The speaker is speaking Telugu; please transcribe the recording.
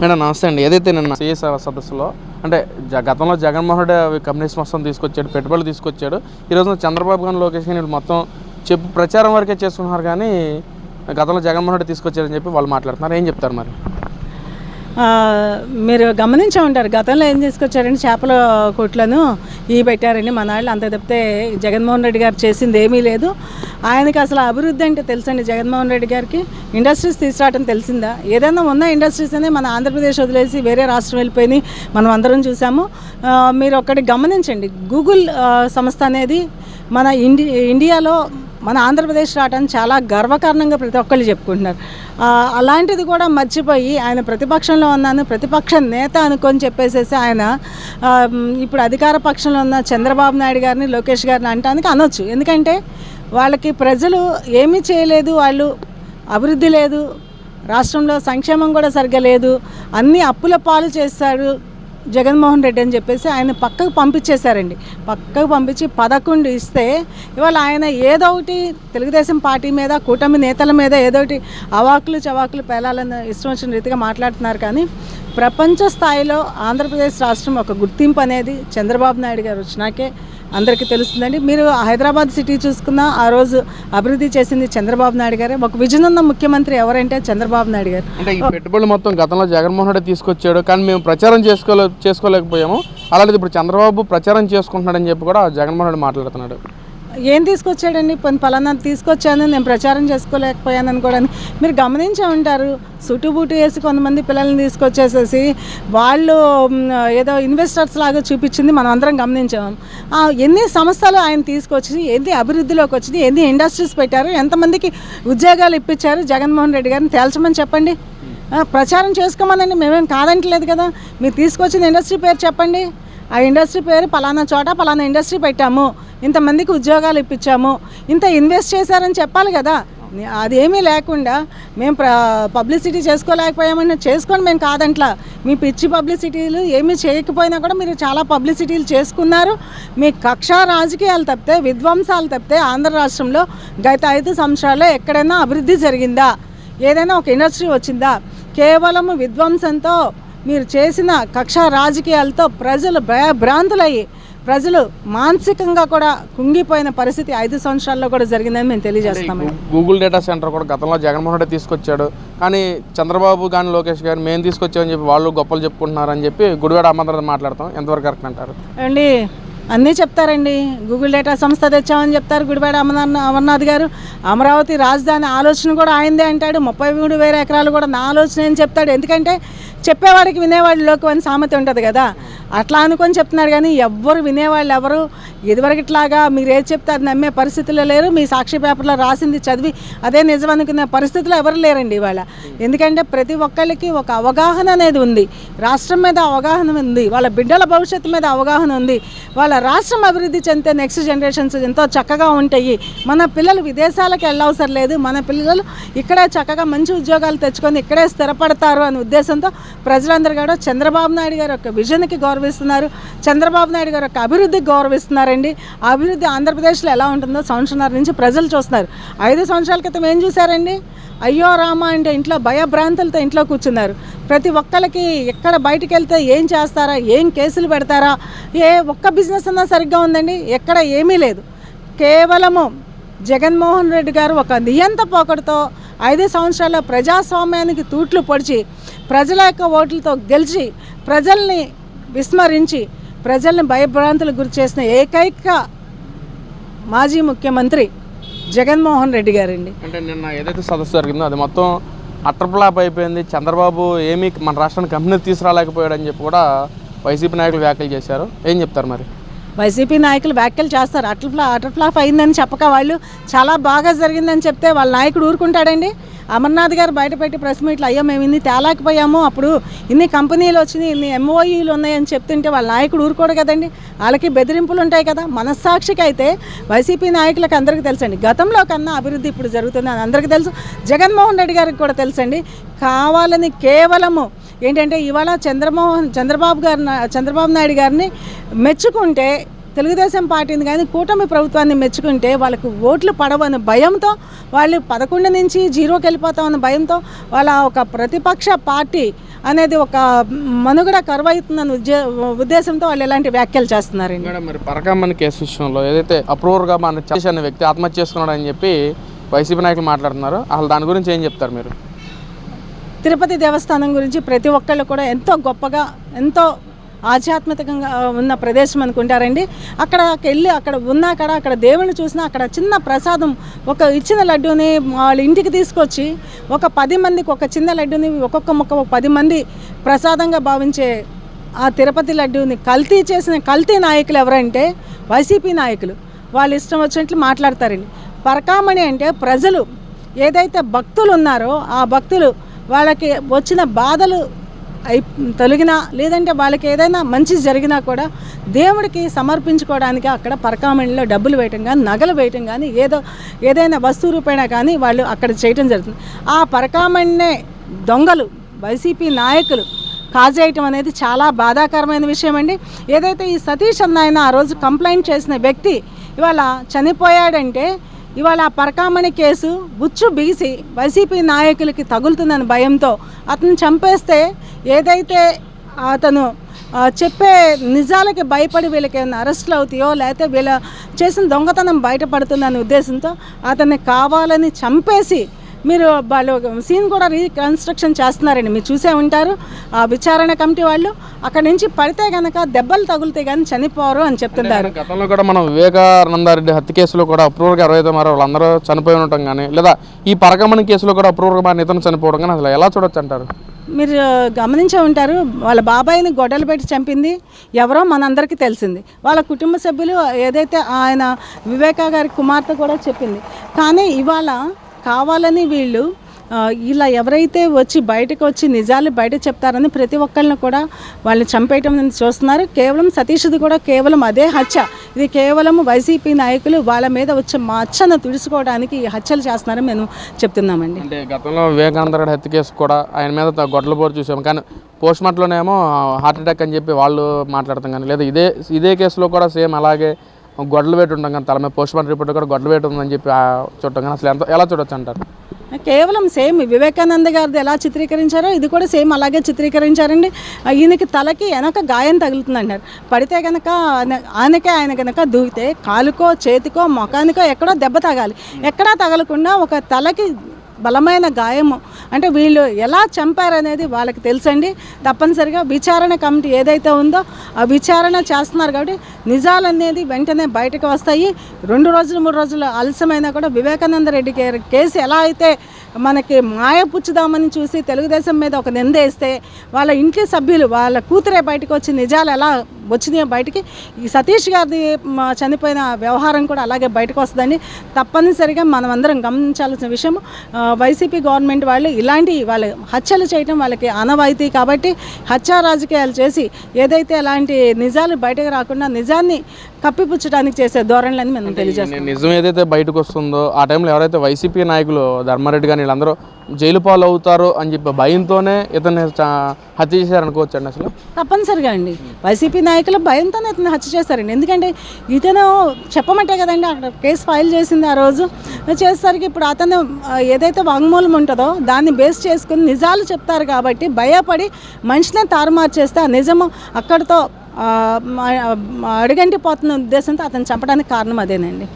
మేడం నమస్తే అండి. ఏదైతే నిన్న సిఎస్ సదస్సులో అంటే జ- గతంలో జగన్మోహన్ రెడ్డి కమ్యూనిస్ట్ మొత్తం తీసుకొచ్చాడు పెట్టుబడులు తీసుకొచ్చాడు ఈ చంద్రబాబు గారు లోకేష్ గారు మొత్తం చెప్పు ప్రచారం వరకే చేసుకున్నారు కానీ గతంలో జగన్మోహన్ రెడ్డి తీసుకొచ్చారని చెప్పి వాళ్ళు మాట్లాడుతున్నారు. ఏం చెప్తారు మరి? మీరు గమనించే ఉంటారు. గతంలో ఏం తీసుకొచ్చారండి చేపల కొట్లను ఈ పెట్టారండి మన వాళ్ళు అంత తప్పితే జగన్మోహన్ రెడ్డి గారు చేసింది ఏమీ లేదు. ఆయనకి అసలు అభివృద్ధి అంటే తెలుసండి జగన్మోహన్ రెడ్డి గారికి? ఇండస్ట్రీస్ తీసుకురావడం తెలిసిందా? ఏదైనా ఉన్న ఇండస్ట్రీస్ అనేది మన ఆంధ్రప్రదేశ్ వదిలేసి వేరే రాష్ట్రం వెళ్ళిపోయి మనం అందరం చూసాము. మీరు ఒకటి గమనించండి. గూగుల్ సంస్థ అనేది మన ఇండి ఇండియాలో మన ఆంధ్రప్రదేశ్ రావటం చాలా గర్వకారణంగా ప్రతి ఒక్కళ్ళు చెప్పుకుంటున్నారు. అలాంటిది కూడా మర్చిపోయి ఆయన ప్రతిపక్షంలో ఉన్నాను ప్రతిపక్ష నేత అనుకొని చెప్పేసేసి ఆయన ఇప్పుడు అధికార పక్షంలో ఉన్న చంద్రబాబు నాయుడు గారిని లోకేష్ గారిని అంటానికి అనొచ్చు. ఎందుకంటే వాళ్ళకి ప్రజలు ఏమీ చేయలేదు వాళ్ళు అభివృద్ధి లేదు రాష్ట్రంలో సంక్షేమం కూడా సరిగ్గా లేదు అన్ని అప్పుల పాలు చేశాడు జగన్మోహన్ రెడ్డి అని చెప్పేసి ఆయన పక్కకు పంపించేశారండి. పక్కకు పంపించి పదకొండు ఇస్తే ఇవాళ ఆయన ఏదో ఒకటి తెలుగుదేశం పార్టీ మీద కూటమి నేతల మీద ఏదో ఒకటి అవాకులు చవాకులు పేలాలని ఇష్టం వచ్చిన రీతిగా మాట్లాడుతున్నారు కానీ ప్రపంచ స్థాయిలో ఆంధ్రప్రదేశ్ రాష్ట్రం ఒక గుర్తింపు అనేది చంద్రబాబు నాయుడు గారు వచ్చినాకే అందరికీ తెలుస్తుందండి. మీరు హైదరాబాద్ సిటీ చూసుకున్న ఆ రోజు అభివృద్ధి చేసింది చంద్రబాబు నాయుడు గారే. ఒక విజన్ ఉన్న ముఖ్యమంత్రి ఎవరంటే చంద్రబాబు నాయుడు గారు. అంటే ఈ పెట్టుబడులు మొత్తం గతంలో జగన్మోహన్ రెడ్డి తీసుకొచ్చాడు కానీ మేము ప్రచారం చేసుకోలే చేసుకోలేకపోయాము. అలాంటిది ఇప్పుడు చంద్రబాబు ప్రచారం చేసుకుంటున్నాడని చెప్పి కూడా జగన్మోహన్ రెడ్డి మాట్లాడుతున్నాడు. ఏం తీసుకొచ్చాడండి? పని పలానా తీసుకొచ్చాను నేను ప్రచారం చేసుకోలేకపోయాను అనుకోవడానికి మీరు గమనించే ఉంటారు. సుటుబుటు వేసి కొంతమంది పిల్లల్ని తీసుకొచ్చేసేసి వాళ్ళు ఏదో ఇన్వెస్టర్స్ లాగా చూపించింది మనం అందరం గమనించాము ఎన్ని సంస్థలు ఆయన తీసుకొచ్చి ఎన్ని అభివృద్ధిలోకి వచ్చింది ఎన్ని ఇండస్ట్రీస్ పెట్టారు ఎంతమందికి ఉద్యోగాలు ఇప్పించారు జగన్మోహన్ రెడ్డి గారిని తేల్చమని చెప్పండి. ప్రచారం చేసుకోమనండి. మేమేం కాదంటలేదు కదా. మీరు తీసుకొచ్చిన ఇండస్ట్రీ పేరు చెప్పండి. ఆ ఇండస్ట్రీ పేరు పలానా చోట పలానా ఇండస్ట్రీ పెట్టాము. ఇంతమందికి ఉద్యోగాలు ఇప్పించాము. ఇంత ఇన్వెస్ట్ చేశారని చెప్పాలి కదా. అదేమీ లేకుండా మేము ప్ర పబ్లిసిటీ చేసుకోలేకపోయామని చేసుకొని మేము కాదంట్లా. మీ పిచ్చి పబ్లిసిటీలు ఏమీ చేయకపోయినా కూడా మీరు చాలా పబ్లిసిటీలు చేసుకున్నారు. మీ కక్ష రాజకీయాలు తప్పితే విధ్వంసాలు తప్పితే ఆంధ్ర రాష్ట్రంలో గత ఐదు సంవత్సరాల్లో ఎక్కడైనా అభివృద్ధి జరిగిందా? ఏదైనా ఒక ఇండస్ట్రీ వచ్చిందా? కేవలం విధ్వంసంతో మీరు చేసిన కక్ష రాజకీయాలతో ప్రజలు భయభ్రాంతులయ్యి ప్రజలు మానసికంగా కూడా కుంగిపోయిన పరిస్థితి ఐదు సంవత్సరాల్లో కూడా జరిగిందని మేము తెలియజేస్తాము గూగుల్ డేటా సెంటర్ కూడా గతంలో జగన్మోహన్ రెడ్డి తీసుకొచ్చాడు. కానీ చంద్రబాబు కానీ లోకేష్ గారు మేము తీసుకొచ్చామని చెప్పి వాళ్ళు గొప్పలు చెప్పుకుంటున్నారని చెప్పి గుడివాడ అమ్మద్ర మాట్లాడతాం. ఎంతవరకు కరెక్ట్ అంటారు? అండి అన్నీ చెప్తారండి. గూగుల్ డేటా సంస్థ తెచ్చామని చెప్తారు గుడివాడ అమర్నాథ్ అమర్నాథ్ గారు. అమరావతి రాజధాని ఆలోచన కూడా ఆయనదే అంటాడు. ముప్పై మూడు వేల ఎకరాలు కూడా నా ఆలోచన అని చెప్తాడు. ఎందుకంటే చెప్పేవాడికి వినేవాడు లోకు అని సామెత ఉంటుంది కదా. అట్లా అనుకొని చెప్తున్నాడు కానీ ఎవ్వరు వినేవాళ్ళు ఎవరు? ఇదివరకు ఇట్లాగా మీరు ఏది చెప్తే అది నమ్మే పరిస్థితుల్లో లేరు. మీ సాక్షి పేపర్లో రాసింది చదివి అదే నిజం అనుకునే పరిస్థితుల్లో ఎవరు లేరండి ఇవాళ. ఎందుకంటే ప్రతి ఒక్కళ్ళకి ఒక అవగాహన అనేది ఉంది. రాష్ట్రం మీద అవగాహన ఉంది. వాళ్ళ బిడ్డల భవిష్యత్తు మీద అవగాహన ఉంది. వాళ్ళ రాష్ట్రం అభివృద్ధి చెందితే నెక్స్ట్ జనరేషన్స్ ఎంతో చక్కగా ఉంటాయి. మన పిల్లలు విదేశాలకు వెళ్ళవసరం లేదు. మన పిల్లలు ఇక్కడే చక్కగా మంచి ఉద్యోగాలు తెచ్చుకొని ఇక్కడే స్థిరపడతారు అనే ఉద్దేశంతో ప్రజలందరూ కూడా చంద్రబాబు నాయుడు గారి యొక్క విజన్కి గౌరవిస్తున్నారు. చంద్రబాబు నాయుడు గారి యొక్క అభివృద్ధికి గౌరవిస్తున్నారండి. అభివృద్ధి ఆంధ్రప్రదేశ్లో ఎలా ఉంటుందో సంవత్సరాల నుంచి ప్రజలు చూస్తున్నారు. ఐదు సంవత్సరాల క్రితం ఏం చూశారండి? అయ్యో రామ అంటే ఇంట్లో భయభ్రాంతులతో ఇంట్లో కూర్చున్నారు. ప్రతి ఒక్కరికి ఎక్కడ బయటికి వెళ్తే ఏం చేస్తారా? ఏం కేసులు పెడతారా? ఏ ఒక్క బిజినెస్ అన్నా సరిగ్గా ఉందండి? ఎక్కడ ఏమీ లేదు. కేవలము జగన్మోహన్ రెడ్డి గారు ఒక నియంత పోకడతో ఐదు సంవత్సరాల ప్రజాస్వామ్యానికి తూట్లు పొడిచి ప్రజల యొక్క ఓట్లతో గెలిచి ప్రజల్ని విస్మరించి ప్రజల్ని భయభ్రాంతులకు గురి చేసిన ఏకైక మాజీ ముఖ్యమంత్రి జగన్మోహన్ రెడ్డి గారండి. అంటే నిన్న ఏదైతే సదస్సు జరిగిందో అది మొత్తం అట్టర్ఫ్లాప్ అయిపోయింది. చంద్రబాబు ఏమీ మన రాష్ట్రానికి కంపెనీ తీసుకురాలేకపోయాడని చెప్పి కూడా వైసీపీ నాయకులు వ్యాఖ్యలు చేశారు. ఏం చెప్తారు మరి? వైసీపీ నాయకులు వ్యాఖ్యలు చేస్తారు. అటల్ ఫ్లా ఫ్లాప్ అయిందని చెప్పక వాళ్ళు చాలా బాగా జరిగిందని చెప్తే వాళ్ళ నాయకుడు ఊరుకుంటాడండి. అమర్నాథ్ గారు బయటపెట్టి ప్రెస్ మీట్లు అయ్యో మేము ఇన్ని తేలాకపోయాము అప్పుడు ఇన్ని కంపెనీలు వచ్చినాయి ఇన్ని ఎంఓఈలు ఉన్నాయని చెప్తుంటే వాళ్ళ నాయకుడు ఊరుకోడు కదండి. వాళ్ళకి బెదిరింపులు ఉంటాయి కదా. మనస్సాక్షికి అయితే వైసీపీ నాయకులకు అందరికీ తెలుసండి. గతంలో కన్నా అభివృద్ధి ఇప్పుడు జరుగుతుంది అని అందరికీ తెలుసు. జగన్మోహన్ రెడ్డి గారికి కూడా తెలుసండి. కావాలని కేవలము ఏంటంటే ఇవాళ చంద్రమోహన్ చంద్రబాబు గారు చంద్రబాబు నాయుడు గారిని మెచ్చుకుంటే తెలుగుదేశం పార్టీని కానీ కూటమి ప్రభుత్వాన్ని మెచ్చుకుంటే వాళ్ళకు ఓట్లు పడవని భయంతో వాళ్ళు పదకొండు నుంచి జీరోకి వెళ్ళిపోతామన్న భయంతో వాళ్ళ ఒక ప్రతిపక్ష పార్టీ అనేది ఒక మనుగడ కరువవుతుందన్న ఉద్దే ఉద్దేశంతో వాళ్ళు ఎలాంటి వ్యాఖ్యలు చేస్తున్నారండి? మేడం మరి పరకామణి కేసు విషయంలో ఏదైతే అప్రూవర్గా మన చేసి అనే వ్యక్తి ఆత్మహత్య చేసుకున్నాడని చెప్పి వైసీపీ నాయకులు మాట్లాడుతున్నారు. అసలు దాని గురించి ఏం చెప్తారు మీరు? తిరుపతి దేవస్థానం గురించి ప్రతి ఒక్కళ్ళు కూడా ఎంతో గొప్పగా ఎంతో ఆధ్యాత్మికంగా ఉన్న ప్రదేశం అనుకుంటారండి. అక్కడికి వెళ్ళి అక్కడ ఉన్నా అక్కడ అక్కడ దేవుని చూసినా అక్కడ చిన్న ప్రసాదం ఒక ఇచ్చిన లడ్డూని వాళ్ళ ఇంటికి తీసుకొచ్చి ఒక పది మందికి ఒక చిన్న లడ్డూని ఒక్కొక్క ముక్క ఒక పది మంది ప్రసాదంగా భావించే ఆ తిరుపతి లడ్డూని కల్తీ చేసిన కల్తీ నాయకులు ఎవరంటే వైసీపీ నాయకులు. వాళ్ళు ఇష్టం వచ్చినట్లు మాట్లాడతారండి. పరకామణి అంటే ప్రజలు. ఏదైతే భక్తులు ఉన్నారో ఆ భక్తులు వాళ్ళకి వచ్చిన బాధలు అయి తొలగినా లేదంటే వాళ్ళకి ఏదైనా మంచి జరిగినా కూడా దేవుడికి సమర్పించుకోవడానికి అక్కడ పరకామణిలో డబ్బులు వేయటం కానీ నగలు వేయటం కానీ ఏదో ఏదైనా వస్తువు రూపేణా కానీ వాళ్ళు అక్కడ చేయటం జరుగుతుంది. ఆ పరకామణినే దొంగలు వైసీపీ నాయకులు కాజేయటం అనేది చాలా బాధాకరమైన విషయం అండి. ఏదైతే ఈ సతీష్ అన్న ఆయన ఆ రోజు కంప్లైంట్ చేసిన వ్యక్తి ఇవాళ చనిపోయాడంటే ఇవాళ ఆ పరకామణి కేసు బుచ్చు బిగిసి వైసీపీ నాయకులకి తగులుతుందని భయంతో అతను చంపేస్తే ఏదైతే అతను చెప్పే నిజాలకి భయపడి వీళ్ళకి ఏమైనా అరెస్టులు అవుతాయో లేకపోతే వీళ్ళ చేసిన దొంగతనం బయటపడుతుందనే ఉద్దేశంతో అతన్ని కావాలని చంపేసి మీరు వాళ్ళు సీన్ కూడా రీకన్స్ట్రక్షన్ చేస్తున్నారండి. మీరు చూసే ఉంటారు. ఆ విచారణ కమిటీ వాళ్ళు అక్కడి నుంచి పడితే కనుక దెబ్బలు తగులుతాయి కానీ చనిపోరు అని చెప్తున్నారు. గతంలో కూడా మనం వివేకానందారెడ్డి హత్య కేసులో కూడా అప్రూవర్గా అరవై ఐదు మరి వాళ్ళందరూ చనిపోయి ఉండటం కానీ లేదా ఈ పరకమణి కేసులో కూడా అప్రూవర్గా మన ఇతను చనిపోవడం కానీ అసలు ఎలా చూడొచ్చు అంటారు? మీరు గమనించే ఉంటారు. వాళ్ళ బాబాయిని గొడ్డలు పెట్టి చంపింది ఎవరో మనందరికీ తెలిసింది. వాళ్ళ కుటుంబ సభ్యులు ఏదైతే ఆయన వివేకా గారి కుమార్తె కూడా చెప్పింది. కానీ ఇవాళ కావాలని వీళ్ళు ఇలా ఎవరైతే వచ్చి బయటకు వచ్చి నిజాలు బయట చెప్తారని ప్రతి ఒక్కళ్ళని కూడా వాళ్ళు చంపేయటం చూస్తున్నారు. కేవలం సతీష్ది కూడా కేవలం అదే హత్య. ఇది కేవలం వైసీపీ నాయకులు వాళ్ళ మీద వచ్చే మచ్చను తుడుచుకోవడానికి ఈ హత్యలు చేస్తున్నారని మేము చెప్తున్నామండి. అంటే గతంలో వివేకానందరెడ్డి హత్య కేసు కూడా ఆయన మీద త- గొడ్ల పోరు చూసాం కానీ పోస్ట్ మార్టంలోనేమో హార్ట్ అటాక్ అని చెప్పి వాళ్ళు మాట్లాడతాం కానీ లేదా ఇదే ఇదే కేసులో కూడా సేమ్ అలాగే గొడ్లు వేటు ఉంటాం కానీ తల మీద పోస్ట్ మార్టం రిపోర్ట్ కూడా గొడ్ల వేటు ఉందని చెప్పి చూడటం కానీ అసలు ఎంత ఎలా చూడొచ్చు అంటారు? కేవలం సేమ్ వివేకానంద గారిది ఎలా చిత్రీకరించారో ఇది కూడా సేమ్ అలాగే చిత్రీకరించారండి. ఈయనకి తలకి వెనక గాయం తగులుతుంది అన్నారు పడితే కనుక ఆయనకే ఆయన కనుక దూకితే కాలుకో చేతికో ముఖానికో ఎక్కడో దెబ్బ తగాలి. ఎక్కడా తగలకుండా ఒక తలకి బలమైన గాయము. అంటే వీళ్ళు ఎలా చంపారనేది వాళ్ళకి తెలుసండి. తప్పనిసరిగా విచారణ కమిటీ ఏదైతే ఉందో ఆ విచారణ చేస్తున్నారు కాబట్టి నిజాలు అనేది వెంటనే బయటకు వస్తాయి. రెండు రోజులు మూడు రోజులు ఆలస్యమైనా కూడా వివేకానంద రెడ్డి కేసు ఎలా అయితే మనకి మాయ పుచ్చుదామని చూసి తెలుగుదేశం మీద ఒక నింద వేస్తే వాళ్ళ ఇంటి సభ్యులు వాళ్ళ కూతురే బయటకు వచ్చి నిజాలు ఎలా వచ్చినాయో బయటికి ఈ సతీష్ గారిది చనిపోయిన వ్యవహారం కూడా అలాగే బయటకు వస్తుందండి తప్పనిసరిగా మనం అందరం గమనించాల్సిన విషయం. వైసీపీ గవర్నమెంట్ వాళ్ళు ఇలాంటి వాళ్ళు హత్యలు చేయటం వాళ్ళకి ఆనవాయితీ కాబట్టి హత్యా రాజకీయాలు చేసి ఏదైతే అలాంటి నిజాలు బయటకు రాకుండా నిజాన్ని కప్పిపుచ్చడానికి చేసే ధోరణులని మనం తెలియజేస్తాం నిజం ఏదైతే బయటకు వస్తుందో ఆ టైంలో ఎవరైతే వైసీపీ నాయకులు ధర్మారెడ్డి కానీ వీళ్ళందరూ జైలు పాలు అవుతారు అని చెప్పి భయంతోనే ఇతన్ని హత్య చేశారనుకోవచ్చు అండి అసలు? తప్పనిసరిగా అండి. వైసీపీ నాయకులు భయంతోనే ఇతను హత్య చేశారండి. ఎందుకంటే ఇతను చెప్పమంటే కదండి అక్కడ కేసు ఫైల్ చేసింది ఆ రోజు. చేసేసరికి ఇప్పుడు అతను ఏదైతే వాంగ్మూలం ఉంటుందో దాన్ని బేస్ చేసుకుని నిజాలు చెప్తారు కాబట్టి భయపడి మనిషినే తారుమారు చేస్తే ఆ నిజము అక్కడితో అడుగంటి పోతున్న ఉద్దేశంతో అతను చంపడానికి కారణం అదేనండి.